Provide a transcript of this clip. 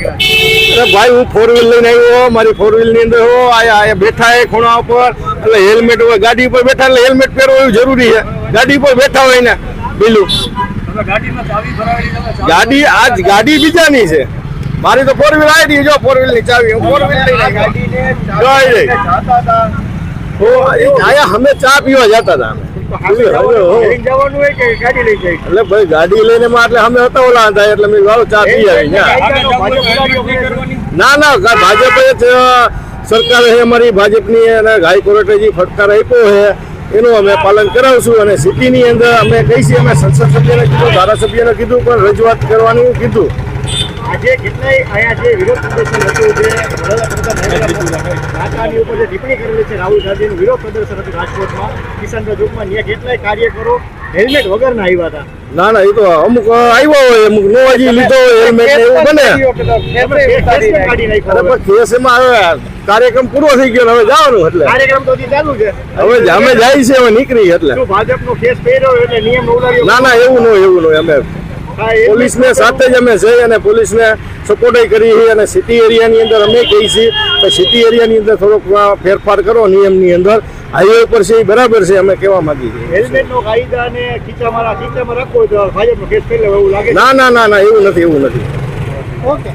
અરે ભાઈ હું ફોર વ્હીલ લઈને આવ્યો મારી ફોર વ્હીલની અંદર આયા બેઠા એ ખૂણા ઉપર. એટલે હેલ્મેટ હોય ગાડી ઉપર બેઠા એટલે હેલ્મેટ પહેરવું એવું જરૂરી છે. ગાડી ઉપર બેઠા હોય ને પેલું ગાડી આજ ગાડી બીજાની છે. મારી તો ફોર વ્હીલ આવી જો ફોર વ્હીલની ચાવી. હું ફોર વ્હીલ લઈને જય. આયા અમે ચા પીવા જતા હતા અમે. જવાનું હોય કે ગાડી લઈ જાય? એટલે ભાઈ ગાડી લઈને એટલે અમે હતા ઓલા થાય એટલે મેં વાળો ચા પી આવી ના ના ભાજપ સરકારે છે અમારી ભાજપની અને હાઈકોર્ટે જે ફટકાર આપ્યો છે એનું અમે પાલન કરાવશું અને સિટીની અંદર અમે કહીશું છીએ અમે સંસદ સભ્યને કીધું ધારાસભ્યને કીધું પણ રજૂઆત કરવાનું કીધું. આજે કેટલાય અહીંયા જે વિરોધ પ્રદર્શન હતું જે કાકાની ઉપર જે ટિપ્પણી કરેલી છે રાહુલ ગાંધીનું વિરોધ પ્રદર્શન હતું રાજકોટમાં. કિશનગંજ ચોકમાં ત્યાં કેટલાય કાર્યકરો હેલ્મેટ વગરના આવ્યા હતા. ના ના એ તો અમુક આવ્યા હોય અમુક નો હજી લીધો હોય હેલ્મેટ એવું બને. કેસ એમાં હવે કાર્યક્રમ પૂરો થઈ ગયો હવે જવાનું એટલે. કાર્યક્રમ તો હજી ચાલુ છે. હવે અમે જાય છે હવે નીકળી એટલે. ભાજપ ભાજપનો કેસ પહેર્યો એટલે નિયમ ના ના એવું નો એવું નો અમે પોલીસને સાથે જ અમે જઈ અને પોલીસને સપોર્ટ કરી છે અને સિટી એરિયાની અંદર અમે કહીએ છીએ કે સિટી એરિયાની અંદર થોડોક ફેરફાર કરો નિયમની અંદર. હાઈવે ઉપર છે એ બરાબર છે અમે કહેવા માંગીએ છીએ. હેલ્મેટનો કાયદા અને ખીચામાં ખીચામાં રાખવો તો ભાજપનો કેસ પહેલો એવું લાગે ના ના ના ના એવું નથી એવું નથી. ઓકે